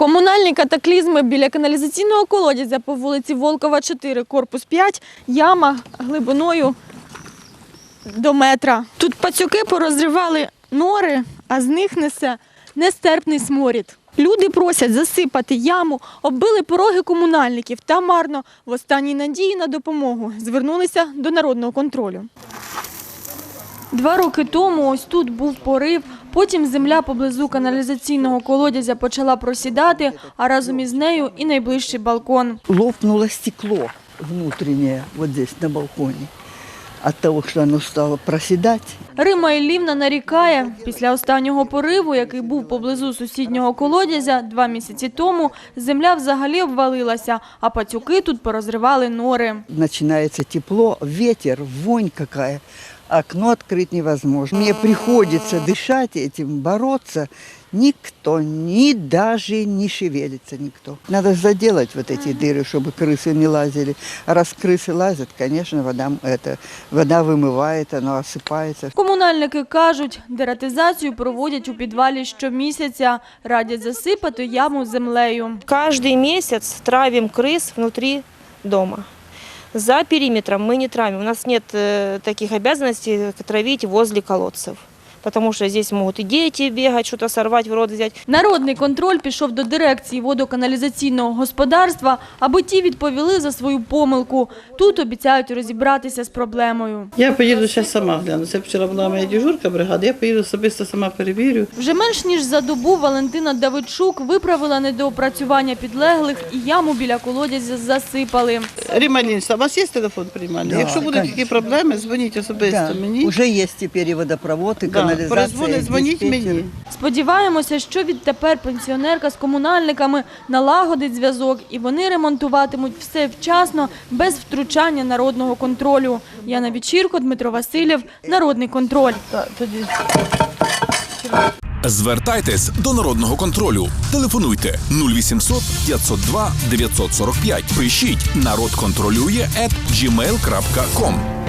Комунальні катаклізми біля каналізаційного колодязя по вулиці Волкова, 4, корпус 5, яма глибиною до метра. Тут пацюки порозривали нори, а з них несе нестерпний сморід. Люди просять засипати яму, оббили пороги комунальників та марно в останній надії на допомогу звернулися до народного контролю. Два роки тому ось тут був порив, потім земля поблизу каналізаційного колодязя почала просідати, а разом із нею і найближчий балкон. лопнуло стекло внутреннее вот здесь на балконе от того, что оно стало проседать. Рима Іллівна нарікає, після останнього пориву, який був поблизу сусіднього колодязя два місяці тому, земля взагалі обвалилася, а пацюки тут порозривали нори. Начинается тепло, ветер, вонь какая Окно открыть невозможно. Мне приходится дышать этим, бороться. Никто, ни даже не шевелится никто. Надо заделать вот эти дыры, чтобы крысы не лазили. А раз крысы лазят, конечно, вода, это, вода вымывает, оно осыпается. Комунальники кажуть, дератизацію проводять у підвалі щомісяця, радять засипати яму землею. Каждый месяц травим крыс внутри дома. За периметром мы не травим. У нас нет э, таких обязанностей как травить возле колодцев. Потому что здесь могут и дети бегать, что-то сорвать, в рот взять. Народний контроль пішов до дирекції водоканалізаційного господарства, аби ті відповіли за свою помилку. Тут обіцяють розібратися з проблемою. Я поїду зараз сама гляну. Це вчора була моя дежурка бригади, я поїду особисто сама перевірю. Вже менш ніж за добу Валентина Давидчук виправила недоопрацювання підлеглих і яму біля колодязя засипали. Ріма Лінська, у вас є телефон приймальний? Да, Якщо будуть конечно. такі проблеми, дзвоніть особисто Да, мені. уже есть теперь и водопровод, и Да. Перезвонить, дзвоніть мені. Сподіваємося, що відтепер пенсіонерка з комунальниками налагодить зв'язок і вони ремонтуватимуть все вчасно, без втручання народного контролю. Яна Вечірко, Дмитро Васильєв, Народний контроль. Звертайтесь до народного контролю. Телефонуйте 0800 502 945. Пишіть народ контролює at gmail.com.